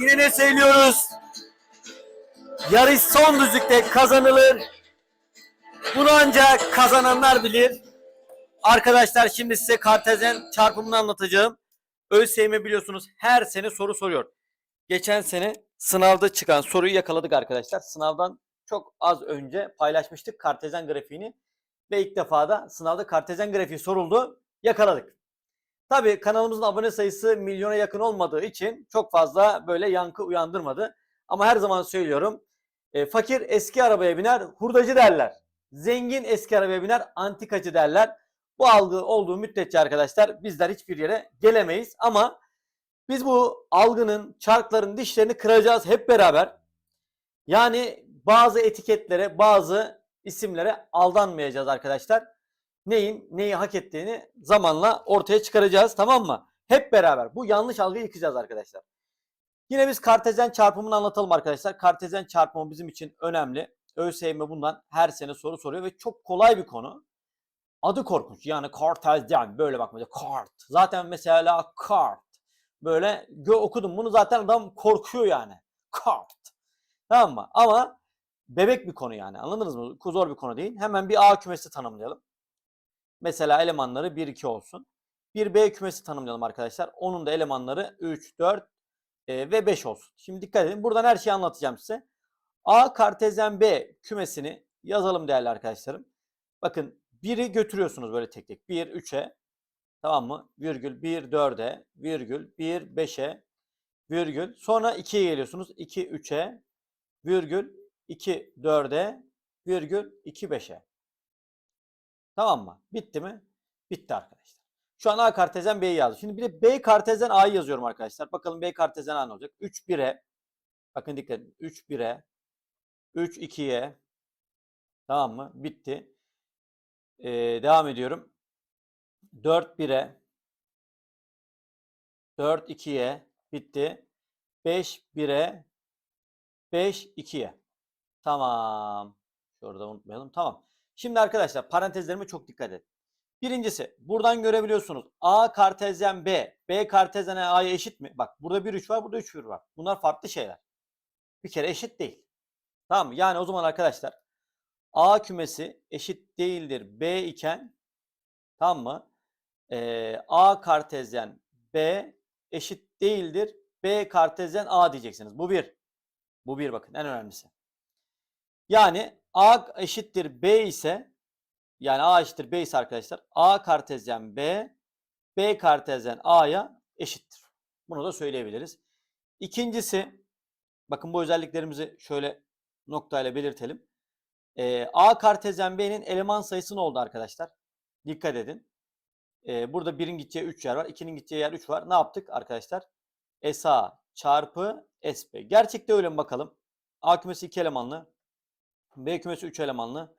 Yine ne söylüyoruz? Yarış son düzlükte kazanılır. Bunu ancak kazananlar bilir. Arkadaşlar şimdi size kartezyen çarpımını anlatacağım. ÖSYM biliyorsunuz her sene soru soruyor. Geçen sene sınavda çıkan soruyu yakaladık arkadaşlar. Sınavdan çok az önce paylaşmıştık kartezyen grafiğini. Ve ilk defa da sınavda kartezyen grafiği soruldu. Yakaladık. Tabii kanalımızın abone sayısı milyona yakın olmadığı için çok fazla böyle yankı uyandırmadı. Ama her zaman söylüyorum. e, fakir eski arabaya biner, hurdacı derler. Zengin eski arabaya biner, antikacı derler. Bu algı olduğu müddetçe arkadaşlar bizler hiçbir yere gelemeyiz. Ama biz bu algının, çarkların dişlerini kıracağız hep beraber. Yani bazı etiketlere, bazı isimlere aldanmayacağız arkadaşlar. Neyin neyi hak ettiğini zamanla ortaya çıkaracağız tamam mı? Hep beraber bu yanlış algıyı yıkacağız arkadaşlar. Yine biz kartezyen çarpımını anlatalım arkadaşlar. Kartezyen çarpımı bizim için önemli. ÖSYM bundan her sene soru soruyor ve çok kolay bir konu. Adı korkunç. Yani kartezyen böyle bak mesela kart. Zaten mesela kart. Böyle gö okudum bunu zaten adam korkuyor yani. Kart. Tamam mı? Ama bebek bir konu yani. Anladınız mı? Zor bir konu değil. Hemen bir A kümesi tanımlayalım. Mesela elemanları 1 2 olsun. Bir B kümesi tanımlayalım arkadaşlar. Onun da elemanları 3 4 e, ve 5 olsun. Şimdi dikkat edin. Buradan her şeyi anlatacağım size. A kartezyen B kümesini yazalım değerli arkadaşlarım. Bakın 1'i götürüyorsunuz böyle tek tek. 1 3'e tamam mı? Virgül 1 4'e, virgül 1 5'e, virgül. Sonra 2'ye geliyorsunuz. 2 3'e, virgül 2 4'e, virgül 2 5'e. Tamam mı? Bitti mi? Bitti arkadaşlar. Şu an A kartezyen B'yi yazdım. Şimdi bir de B kartezyen A'yı yazıyorum arkadaşlar. Bakalım B kartezyen A ne olacak? 3 1'e. Bakın dikkat edin. 3 1'e. 3 2'ye. Tamam mı? Bitti. Ee, devam ediyorum. 4 1'e. 4 2'ye. Bitti. 5 1'e. 5 2'ye. Tamam. Şurada unutmayalım. Tamam. Şimdi arkadaşlar parantezlerime çok dikkat edin. Birincisi buradan görebiliyorsunuz. A kartezyen B. B kartezyen A'ya eşit mi? Bak burada 1 3 var, burada 3 1 var. Bunlar farklı şeyler. Bir kere eşit değil. Tamam mı? Yani o zaman arkadaşlar A kümesi eşit değildir B iken tamam mı? Ee, A kartezyen B eşit değildir B kartezyen A diyeceksiniz. Bu bir. Bu bir bakın en önemlisi. Yani A eşittir B ise yani A eşittir B ise arkadaşlar A kartezyen B B kartezyen A'ya eşittir. Bunu da söyleyebiliriz. İkincisi bakın bu özelliklerimizi şöyle noktayla belirtelim. Ee, A kartezyen B'nin eleman sayısı ne oldu arkadaşlar? Dikkat edin. Ee, burada 1'in gideceği 3 yer var. 2'nin gideceği yer 3 var. Ne yaptık arkadaşlar? SA çarpı SP. Gerçekte öyle mi bakalım? A kümesi 2 elemanlı. B kümesi 3 elemanlı.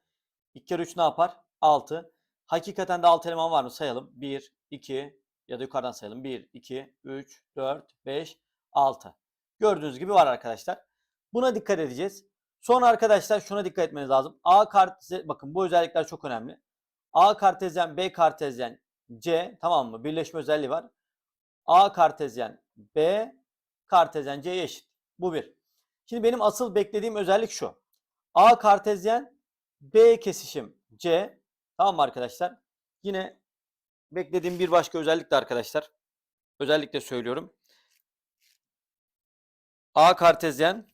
2 kere 3 ne yapar? 6. Hakikaten de 6 eleman var mı? Sayalım. 1, 2 ya da yukarıdan sayalım. 1, 2, 3, 4, 5, 6. Gördüğünüz gibi var arkadaşlar. Buna dikkat edeceğiz. Sonra arkadaşlar şuna dikkat etmeniz lazım. A kartezyen, bakın bu özellikler çok önemli. A kartezyen, B kartezyen, C tamam mı? Birleşme özelliği var. A kartezyen, B kartezyen, C'ye eşit. Bu bir. Şimdi benim asıl beklediğim özellik şu. A kartezyen, B kesişim C. Tamam mı arkadaşlar? Yine beklediğim bir başka özellik de arkadaşlar. Özellikle söylüyorum. A kartezyen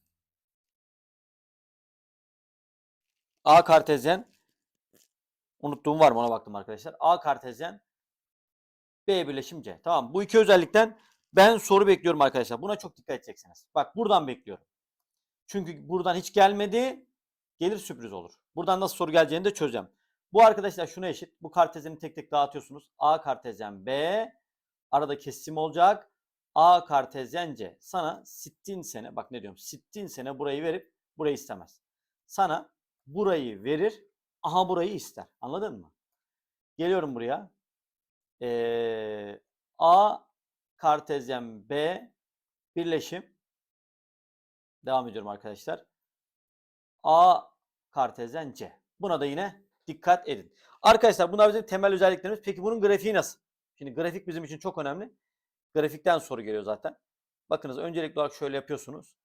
A kartezyen unuttuğum var mı ona baktım arkadaşlar. A kartezyen B birleşim C. Tamam bu iki özellikten ben soru bekliyorum arkadaşlar. Buna çok dikkat edeceksiniz. Bak buradan bekliyorum. Çünkü buradan hiç gelmedi. Gelir sürpriz olur. Buradan nasıl soru geleceğini de çözeceğim. Bu arkadaşlar şuna eşit. Bu kartezeni tek tek dağıtıyorsunuz. A kartezyen B. Arada kesim olacak. A kartezyen C. Sana sittin sene bak ne diyorum. Sittin sene burayı verip burayı istemez. Sana burayı verir. Aha burayı ister. Anladın mı? Geliyorum buraya. Ee, A kartezyen B birleşim. Devam ediyorum arkadaşlar. A kartezyen C. Buna da yine dikkat edin. Arkadaşlar bunlar bizim temel özelliklerimiz. Peki bunun grafiği nasıl? Şimdi grafik bizim için çok önemli. Grafikten soru geliyor zaten. Bakınız öncelikli olarak şöyle yapıyorsunuz.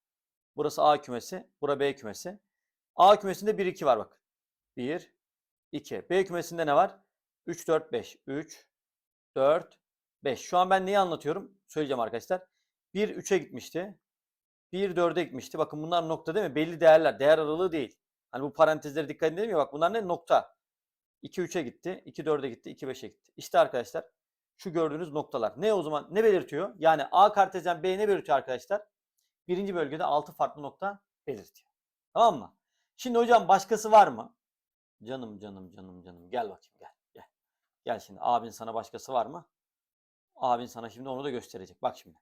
Burası A kümesi, bura B kümesi. A kümesinde 1 2 var bak. 1 2. B kümesinde ne var? 3 4 5. 3 4 5. Şu an ben neyi anlatıyorum? Söyleyeceğim arkadaşlar. 1 3'e gitmişti. 1 4'e gitmişti. Bakın bunlar nokta değil mi? Belli değerler. Değer aralığı değil. Hani bu parantezlere dikkat edin ya bak bunlar ne? Nokta. 2 3'e gitti, 2 4'e gitti, 2 5'e gitti. İşte arkadaşlar şu gördüğünüz noktalar. Ne o zaman ne belirtiyor? Yani A kartezyen B ne belirtiyor arkadaşlar? Birinci bölgede 6 farklı nokta belirtiyor. Tamam mı? Şimdi hocam başkası var mı? Canım canım canım canım gel bakayım gel gel. Gel şimdi abin sana başkası var mı? Abin sana şimdi onu da gösterecek. Bak şimdi.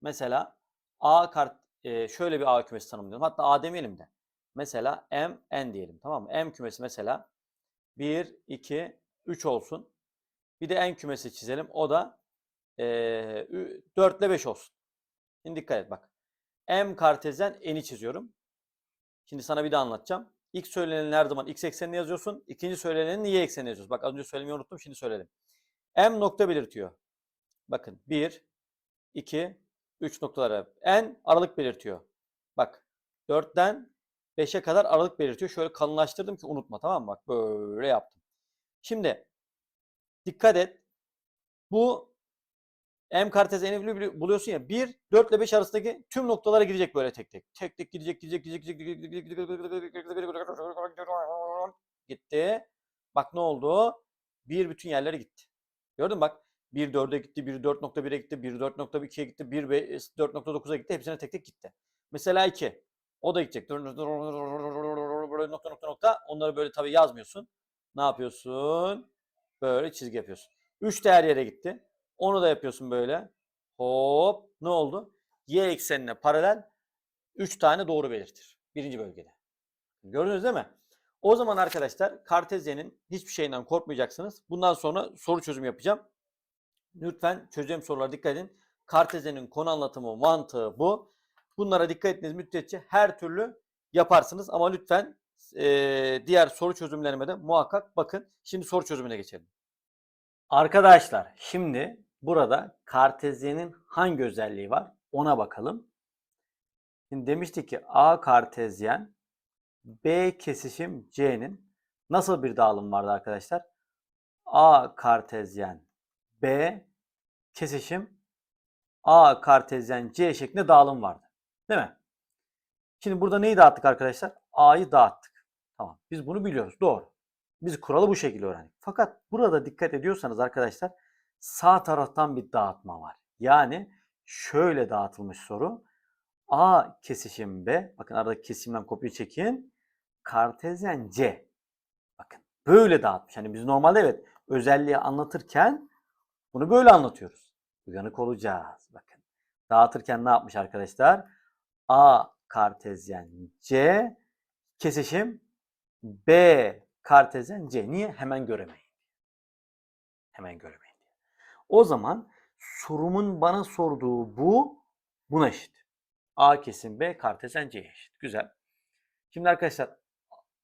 Mesela A kart e, şöyle bir A kümesi tanımlayalım. Hatta A demeyelim de. Mesela M N diyelim tamam mı? M kümesi mesela 1 2 3 olsun. Bir de en kümesi çizelim. O da e, 4 ile 5 olsun. Şimdi dikkat et bak. M kartezyen n'i çiziyorum. Şimdi sana bir daha anlatacağım. İlk söylenenin her zaman x eksenini yazıyorsun. İkinci söylenenin y eksenini yazıyorsun. Bak az önce söylemeyi unuttum. Şimdi söyledim. M nokta belirtiyor. Bakın 1, 2, 3 noktaları. N aralık belirtiyor. Bak 4'ten 5'e kadar aralık belirtiyor. Şöyle kalınlaştırdım ki unutma tamam mı? Bak böyle yaptım. Şimdi dikkat et. Bu M kartezeni buluyorsun ya 1 4 ile 5 arasındaki tüm noktalara girecek böyle tek tek. Tek tek gidecek gidecek gidecek gidecek gitti. Bak ne oldu? Bir bütün yerlere gitti. Gördün mü bak? 1 4'e gitti, 1 4.1'e gitti, 1 4.2'ye gitti, 1 4.9'a gitti. Hepsine tek tek gitti. Mesela 2. O da gidecek. Nokta nokta nokta. Onları böyle tabii yazmıyorsun. Ne yapıyorsun? Böyle çizgi yapıyorsun. 3 de her yere gitti. Onu da yapıyorsun böyle. Hop. Ne oldu? Y eksenine paralel 3 tane doğru belirtir. Birinci bölgede. Gördünüz değil mi? O zaman arkadaşlar Kartezyen'in hiçbir şeyinden korkmayacaksınız. Bundan sonra soru çözüm yapacağım. Lütfen çözeceğim sorulara dikkat edin. Kartezyen'in konu anlatımı mantığı bu. Bunlara dikkat ettiğiniz müddetçe her türlü yaparsınız. Ama lütfen e, diğer soru çözümlerime de muhakkak bakın. Şimdi soru çözümüne geçelim. Arkadaşlar şimdi burada kartezyenin hangi özelliği var ona bakalım. Şimdi demiştik ki A kartezyen B kesişim C'nin nasıl bir dağılım vardı arkadaşlar? A kartezyen B kesişim A kartezyen C şeklinde dağılım vardı. Değil mi? Şimdi burada neyi dağıttık arkadaşlar? A'yı dağıttık. Tamam. Biz bunu biliyoruz. Doğru. Biz kuralı bu şekilde öğrendik. Fakat burada dikkat ediyorsanız arkadaşlar sağ taraftan bir dağıtma var. Yani şöyle dağıtılmış soru. A kesişim B. Bakın aradaki kesimden kopya çekin. Kartezyen C. Bakın böyle dağıtmış. Hani biz normalde evet özelliği anlatırken bunu böyle anlatıyoruz. Uyanık olacağız. Bakın. Dağıtırken ne yapmış arkadaşlar? A kartezyen C kesişim B kartezyen C. Niye? Hemen göremeyin. Hemen göremeyin. O zaman sorumun bana sorduğu bu buna eşit. A kesim B kartezyen C eşit. Güzel. Şimdi arkadaşlar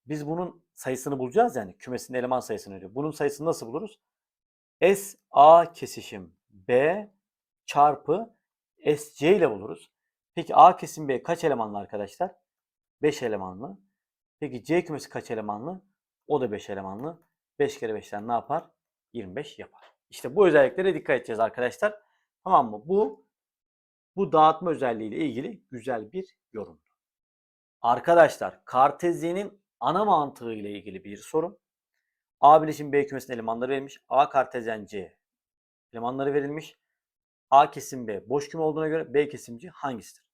biz bunun sayısını bulacağız yani kümesin eleman sayısını diyor. Bunun sayısını nasıl buluruz? S A kesişim B çarpı S C ile buluruz. Peki A kesim B kaç elemanlı arkadaşlar? 5 elemanlı. Peki C kümesi kaç elemanlı? O da 5 elemanlı. 5 kere 5'ten ne yapar? 25 yapar. İşte bu özelliklere dikkat edeceğiz arkadaşlar. Tamam mı? Bu bu dağıtma özelliği ile ilgili güzel bir yorumdu. Arkadaşlar Kartezyen'in ana mantığı ile ilgili bir soru. A bileşim B kümesinin elemanları verilmiş. A kartezyen C elemanları verilmiş. A kesim B boş küme olduğuna göre B kesimci hangisidir?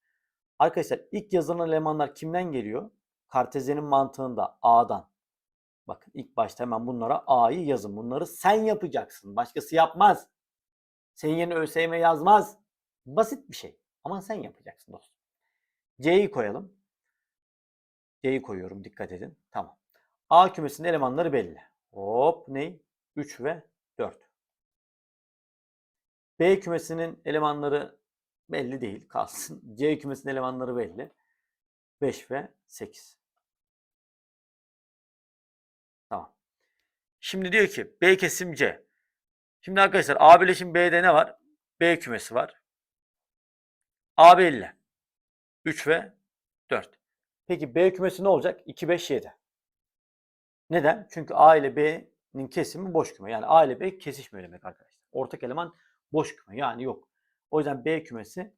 Arkadaşlar ilk yazılan elemanlar kimden geliyor? Kartezyenin mantığında A'dan. Bakın ilk başta hemen bunlara A'yı yazın. Bunları sen yapacaksın. Başkası yapmaz. Senin yerine ÖSYM yazmaz. Basit bir şey. Ama sen yapacaksın dostum. C'yi koyalım. C'yi koyuyorum. Dikkat edin. Tamam. A kümesinin elemanları belli. Hop ney? 3 ve 4. B kümesinin elemanları belli değil. Kalsın. C kümesinin elemanları belli. 5 ve 8. Tamam. Şimdi diyor ki B kesim C. Şimdi arkadaşlar A bileşim B'de ne var? B kümesi var. A belli. 3 ve 4. Peki B kümesi ne olacak? 2, 5, 7. Neden? Çünkü A ile B'nin kesimi boş küme. Yani A ile B kesişmiyor demek arkadaşlar. Ortak eleman boş küme. Yani yok. O yüzden B kümesi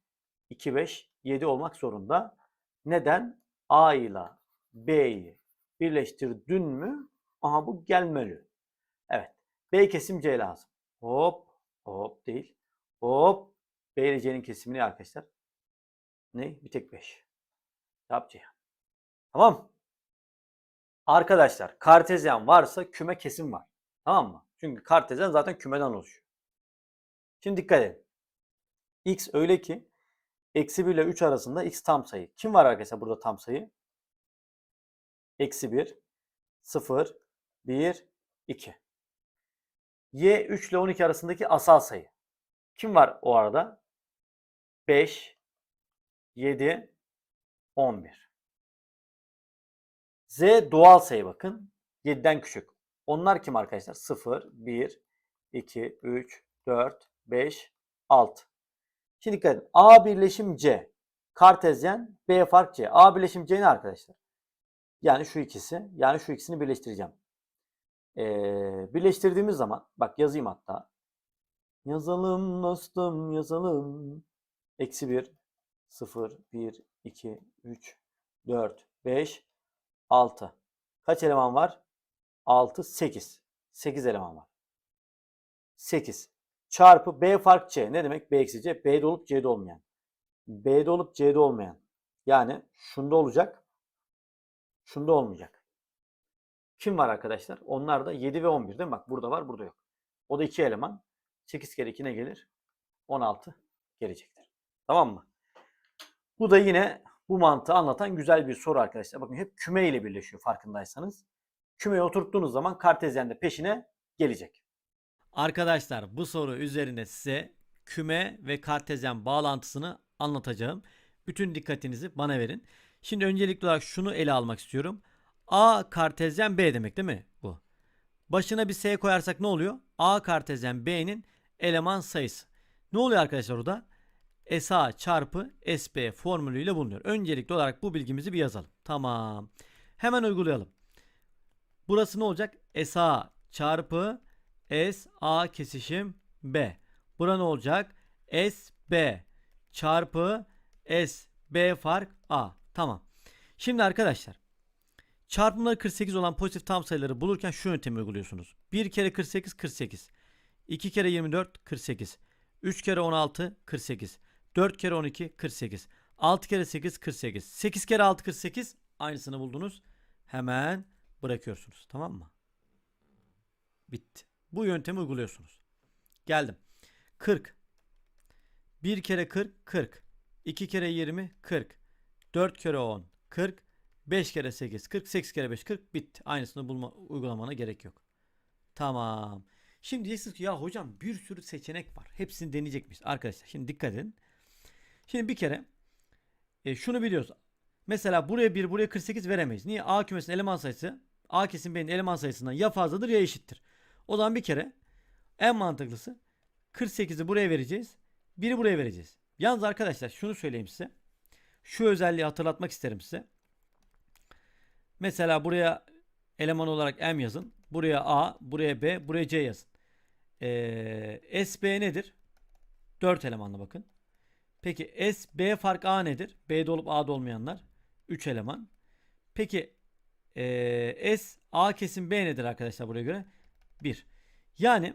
2, 5, 7 olmak zorunda. Neden? A ile B'yi birleştirdin mü? Aha bu gelmeli. Evet. B kesim C lazım. Hop. Hop değil. Hop. B ile C'nin kesimi ne arkadaşlar? Ne? Bir tek 5. Cevap C. Tamam. Arkadaşlar kartezyen varsa küme kesim var. Tamam mı? Çünkü kartezyen zaten kümeden oluşuyor. Şimdi dikkat edin. X öyle ki eksi 1 ile 3 arasında x tam sayı. Kim var arkadaşlar burada tam sayı? Eksi 1, 0, 1, 2. Y 3 ile 12 arasındaki asal sayı. Kim var o arada? 5, 7, 11. Z doğal sayı bakın. 7'den küçük. Onlar kim arkadaşlar? 0, 1, 2, 3, 4, 5, 6. Şimdi dikkat edin. A birleşim C. Kartezyen B fark C. A birleşim C ne arkadaşlar? Yani şu ikisi. Yani şu ikisini birleştireceğim. Ee, birleştirdiğimiz zaman bak yazayım hatta. Yazalım dostum yazalım. Eksi 1, 0, 1, 2, 3, 4, 5, 6. Kaç eleman var? 6, 8. 8 eleman var. 8 çarpı B fark C. Ne demek? B eksi C. B'de olup C'de olmayan. B'de olup C'de olmayan. Yani şunda olacak. Şunda olmayacak. Kim var arkadaşlar? Onlar da 7 ve 11 değil mi? Bak burada var burada yok. O da 2 eleman. 8 kere 2 ne gelir? 16 gelecektir. Tamam mı? Bu da yine bu mantığı anlatan güzel bir soru arkadaşlar. Bakın hep küme ile birleşiyor farkındaysanız. Kümeye oturttuğunuz zaman kartezyen de peşine gelecek. Arkadaşlar bu soru üzerinde size küme ve kartezyen bağlantısını anlatacağım. Bütün dikkatinizi bana verin. Şimdi öncelikli olarak şunu ele almak istiyorum. A kartezyen B demek değil mi bu? Başına bir S koyarsak ne oluyor? A kartezyen B'nin eleman sayısı. Ne oluyor arkadaşlar orada? SA çarpı SB formülüyle bulunuyor. Öncelikli olarak bu bilgimizi bir yazalım. Tamam. Hemen uygulayalım. Burası ne olacak? SA çarpı S A kesişim B. Bura ne olacak? S B çarpı S B fark A. Tamam. Şimdi arkadaşlar çarpımları 48 olan pozitif tam sayıları bulurken şu yöntemi uyguluyorsunuz. 1 kere 48 48. 2 kere 24 48. 3 kere 16 48. 4 kere 12 48. 6 kere 8 48. 8 kere 6 48. Aynısını buldunuz. Hemen bırakıyorsunuz. Tamam mı? Bitti. Bu yöntemi uyguluyorsunuz. Geldim. 40. 1 kere 40 40. 2 kere 20 40. 4 kere 10 40. 5 kere 8 40. 8 kere 5 40. Bitti. Aynısını bulma, uygulamana gerek yok. Tamam. Şimdi diyeceksiniz ki ya hocam bir sürü seçenek var. Hepsini deneyecek miyiz? Arkadaşlar şimdi dikkat edin. Şimdi bir kere e, şunu biliyoruz. Mesela buraya 1 buraya 48 veremeyiz. Niye? A kümesinin eleman sayısı A kesim B'nin eleman sayısından ya fazladır ya eşittir. O zaman bir kere en mantıklısı 48'i buraya vereceğiz. Biri buraya vereceğiz. Yalnız arkadaşlar şunu söyleyeyim size. Şu özelliği hatırlatmak isterim size. Mesela buraya eleman olarak M yazın. Buraya A, buraya B, buraya C yazın. Ee, SB nedir? 4 elemanla bakın. Peki S, B fark A nedir? B'de olup A'da olmayanlar. 3 eleman. Peki ee, S, A kesim B nedir arkadaşlar buraya göre? 1. Yani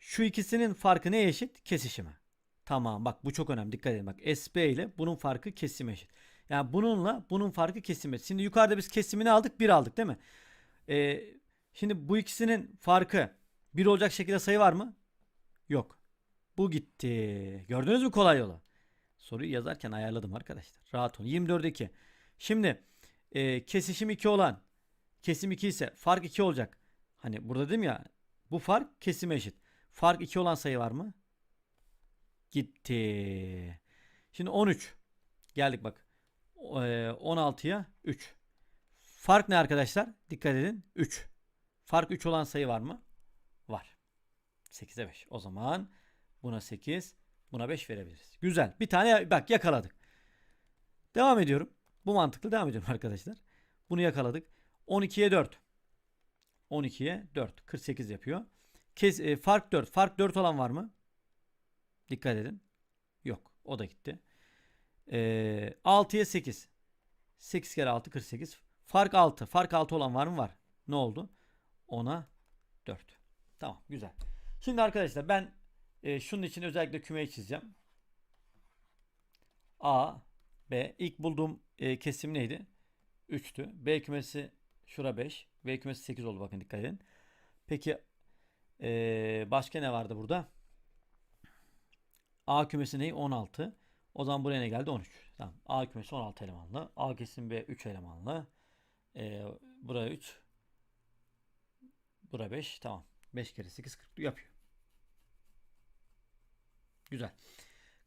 şu ikisinin farkı ne eşit? Kesişime. Tamam bak bu çok önemli. Dikkat edin bak. SB ile bunun farkı kesime eşit. Yani bununla bunun farkı kesime. Şimdi yukarıda biz kesimini aldık 1 aldık değil mi? Ee, şimdi bu ikisinin farkı 1 olacak şekilde sayı var mı? Yok. Bu gitti. Gördünüz mü kolay yolu? Soruyu yazarken ayarladım arkadaşlar. Rahat olun. 24 2. Şimdi e, kesişim 2 olan kesim 2 ise fark 2 olacak. Hani burada dedim ya bu fark kesime eşit. Fark 2 olan sayı var mı? Gitti. Şimdi 13. Geldik bak. 16'ya 3. Fark ne arkadaşlar? Dikkat edin. 3. Fark 3 olan sayı var mı? Var. 8'e 5. O zaman buna 8, buna 5 verebiliriz. Güzel. Bir tane bak yakaladık. Devam ediyorum. Bu mantıklı devam ediyorum arkadaşlar. Bunu yakaladık. 12'ye 4. 12'ye 4. 48 yapıyor. Kes, e, fark 4. Fark 4 olan var mı? Dikkat edin. Yok. O da gitti. E, 6'ya 8. 8 kere 6 48. Fark 6. Fark 6 olan var mı? Var. Ne oldu? 10'a 4. Tamam. Güzel. Şimdi arkadaşlar ben e, şunun için özellikle kümeyi çizeceğim. A, B. İlk bulduğum e, kesim neydi? 3'tü. B kümesi şura 5. B kümesi 8 oldu bakın dikkat edin. Peki e, başka ne vardı burada? A kümesi ne? 16. O zaman buraya ne geldi? 13. Tamam. A kümesi 16 elemanlı. A kesim B 3 elemanlı. E, buraya 3. Bura 5. Tamam. 5 kere 8 40 yapıyor. Güzel.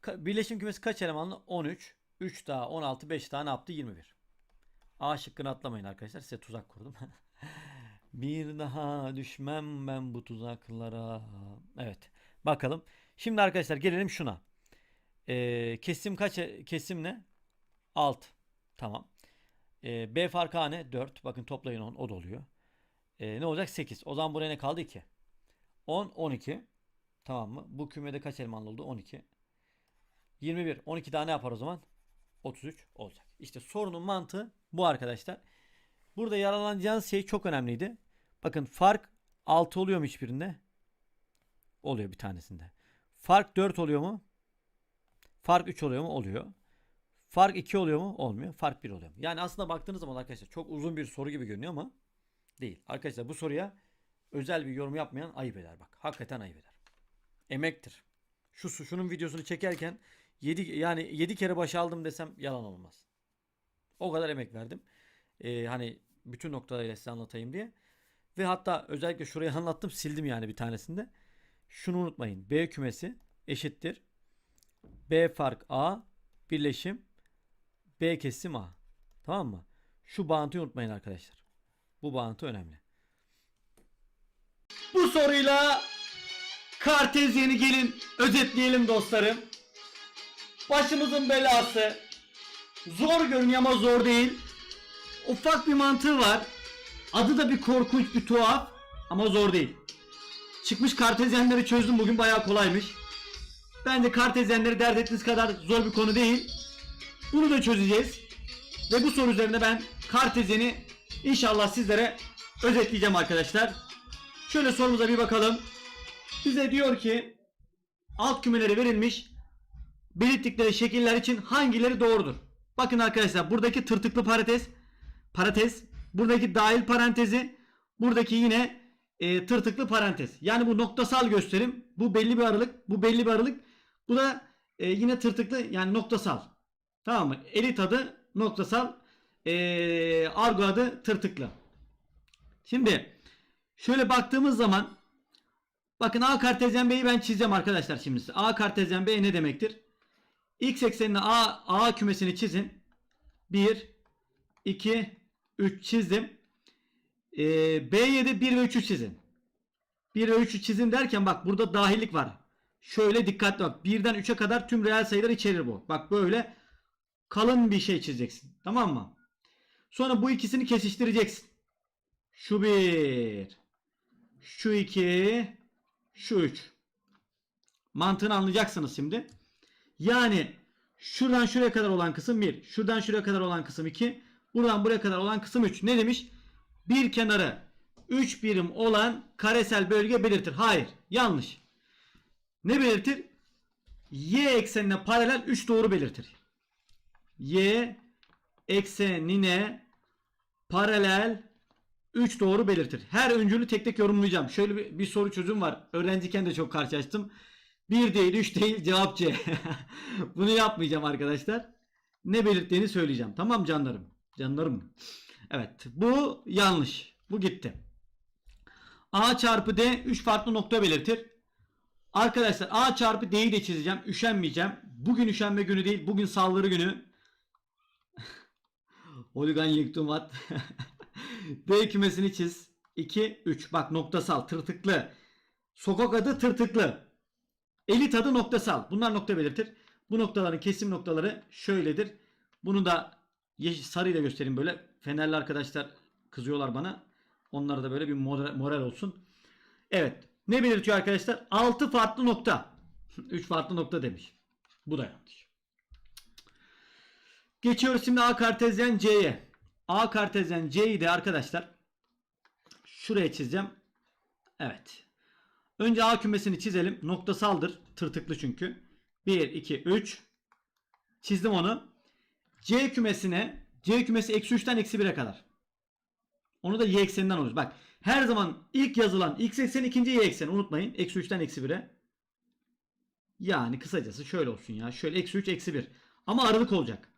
Birleşim kümesi kaç elemanlı? 13. 3 daha 16 5 daha ne yaptı? 21. A şıkkını atlamayın arkadaşlar. Size tuzak kurdum. Bir daha düşmem ben bu tuzaklara. Evet. Bakalım. Şimdi arkadaşlar gelelim şuna. Ee, kesim kaç? Kesim ne? 6. Tamam. Ee, B farkı A ne? 4. Bakın toplayın 10. O da oluyor. Ee, ne olacak? 8. O zaman buraya ne kaldı? 2. 10, 12. Tamam mı? Bu kümede kaç elemanlı oldu? 12. 21. 12 daha ne yapar o zaman? 33 olacak. İşte sorunun mantığı bu arkadaşlar. Burada yaralanacağınız şey çok önemliydi. Bakın fark 6 oluyor mu hiçbirinde? Oluyor bir tanesinde. Fark 4 oluyor mu? Fark 3 oluyor mu? Oluyor. Fark 2 oluyor mu? Olmuyor. Fark 1 oluyor mu? Yani aslında baktığınız zaman arkadaşlar çok uzun bir soru gibi görünüyor ama değil. Arkadaşlar bu soruya özel bir yorum yapmayan ayıp eder bak. Hakikaten ayıp eder. Emektir. Şu şunun videosunu çekerken 7 yani 7 kere baş aldım desem yalan olmaz. O kadar emek verdim. Ee, hani bütün noktalarıyla size anlatayım diye. Ve hatta özellikle şurayı anlattım sildim yani bir tanesinde. Şunu unutmayın. B kümesi eşittir. B fark A birleşim B kesim A. Tamam mı? Şu bağıntıyı unutmayın arkadaşlar. Bu bağıntı önemli. Bu soruyla Kartezyeni gelin özetleyelim dostlarım. Başımızın belası. Zor görünüyor ama zor değil. Ufak bir mantığı var. Adı da bir korkunç bir tuhaf ama zor değil. Çıkmış kartezyenleri çözdüm bugün bayağı kolaymış. Bence kartezyenleri dert ettiğiniz kadar zor bir konu değil. Bunu da çözeceğiz. Ve bu soru üzerine ben kartezyeni inşallah sizlere özetleyeceğim arkadaşlar. Şöyle sorumuza bir bakalım. Bize diyor ki alt kümeleri verilmiş belirttikleri şekiller için hangileri doğrudur? Bakın arkadaşlar buradaki tırtıklı parantez parantez buradaki dahil parantezi buradaki yine e, tırtıklı parantez. Yani bu noktasal gösterim. Bu belli bir aralık. Bu belli bir aralık. Bu da e, yine tırtıklı yani noktasal. Tamam mı? Elit adı noktasal. E, argo adı tırtıklı. Şimdi şöyle baktığımız zaman bakın A kartezyen B'yi ben çizeceğim arkadaşlar şimdi. A kartezyen B ne demektir? X eksenine A, A kümesini çizin. 1 2 3 çizdim. Ee, B'ye de 1 ve 3'ü çizin. 1 ve 3'ü çizin derken bak burada dahillik var. Şöyle dikkatli bak. 1'den 3'e kadar tüm reel sayılar içerir bu. Bak böyle kalın bir şey çizeceksin. Tamam mı? Sonra bu ikisini kesiştireceksin. Şu 1 şu 2 şu 3 mantığını anlayacaksınız şimdi. Yani şuradan şuraya kadar olan kısım 1. Şuradan şuraya kadar olan kısım 2. Buradan buraya kadar olan kısım 3. Ne demiş? Bir kenarı 3 birim olan karesel bölge belirtir. Hayır. Yanlış. Ne belirtir? Y eksenine paralel 3 doğru belirtir. Y eksenine paralel 3 doğru belirtir. Her öncülü tek tek yorumlayacağım. Şöyle bir, bir soru çözüm var. Öğrenciyken de çok karşılaştım. 1 değil 3 değil cevap C. Bunu yapmayacağım arkadaşlar. Ne belirttiğini söyleyeceğim. Tamam canlarım. Canlarım. Evet bu yanlış. Bu gitti. A çarpı D 3 farklı nokta belirtir. Arkadaşlar A çarpı D'yi de çizeceğim. Üşenmeyeceğim. Bugün üşenme günü değil. Bugün saldırı günü. Holigan yıktım at. D kümesini çiz. 2, 3. Bak noktasal, tırtıklı. Sokak adı tırtıklı. Elit adı noktasal. Bunlar nokta belirtir. Bu noktaların kesim noktaları şöyledir. Bunu da sarıyla göstereyim böyle. Fenerli arkadaşlar kızıyorlar bana. Onlara da böyle bir moral olsun. Evet. Ne belirtiyor arkadaşlar? 6 farklı nokta. 3 farklı nokta demiş. Bu da yanlış. Geçiyoruz şimdi A kartezyen C'ye. A kartezyen C'yi de arkadaşlar şuraya çizeceğim. Evet. Önce A kümesini çizelim. Noktasaldır. Tırtıklı çünkü. 1, 2, 3. Çizdim onu. C kümesine C kümesi eksi 3'ten eksi 1'e kadar. Onu da y ekseninden alıyoruz. Bak her zaman ilk yazılan x ekseni ikinci y ekseni unutmayın. Eksi 3'ten eksi 1'e. Yani kısacası şöyle olsun ya. Şöyle eksi 3 eksi 1. Ama aralık olacak.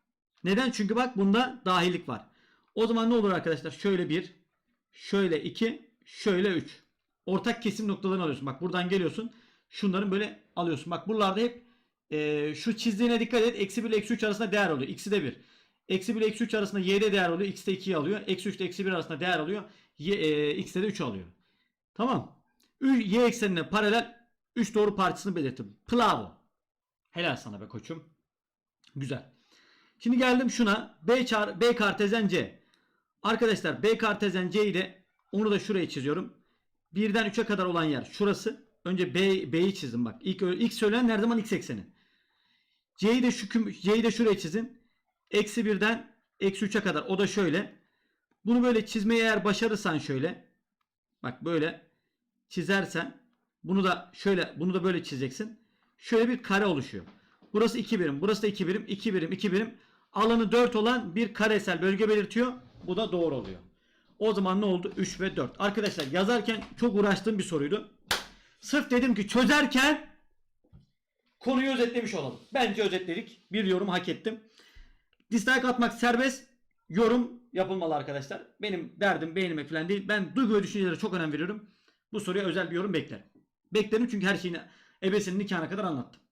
Neden? Çünkü bak bunda dahillik var. O zaman ne olur arkadaşlar? Şöyle 1, şöyle 2, şöyle 3. Ortak kesim noktalarını alıyorsun. Bak buradan geliyorsun. Şunların böyle alıyorsun. Bak buralarda hep e, şu çizdiğine dikkat et. Eksi 1 ile eksi 3 arasında değer oluyor. X'i de 1. Eksi 1 ile eksi 3 arasında y'de değer oluyor. X'de 2'yi alıyor. Eksi 3 ile eksi 1 arasında değer alıyor. Y, e, X'de de 3 alıyor. Tamam. Y eksenine paralel 3 doğru parçasını belirttim. Bravo. Helal sana be koçum. Güzel. Şimdi geldim şuna. B, çağır, B kartezen C. Arkadaşlar B kartezen C'yi de onu da şuraya çiziyorum. Birden 3'e kadar olan yer şurası. Önce B, B'yi çizdim bak. İlk, ilk söylenen her zaman x ekseni. C'yi de şu C'yi de şuraya çizin. Eksi 1'den eksi 3'e kadar. O da şöyle. Bunu böyle çizmeyi eğer başarırsan şöyle. Bak böyle çizersen bunu da şöyle bunu da böyle çizeceksin. Şöyle bir kare oluşuyor. Burası 2 birim. Burası da 2 birim. 2 birim. 2 birim. Alanı 4 olan bir karesel bölge belirtiyor. Bu da doğru oluyor. O zaman ne oldu? 3 ve 4. Arkadaşlar yazarken çok uğraştığım bir soruydu. Sırf dedim ki çözerken konuyu özetlemiş olalım. Bence özetledik. Bir yorum hak ettim. Dislike atmak serbest. Yorum yapılmalı arkadaşlar. Benim derdim beğenmek falan değil. Ben duygu ve düşüncelere çok önem veriyorum. Bu soruya özel bir yorum beklerim. Beklerim çünkü her şeyini ebesinin nikahına kadar anlattım.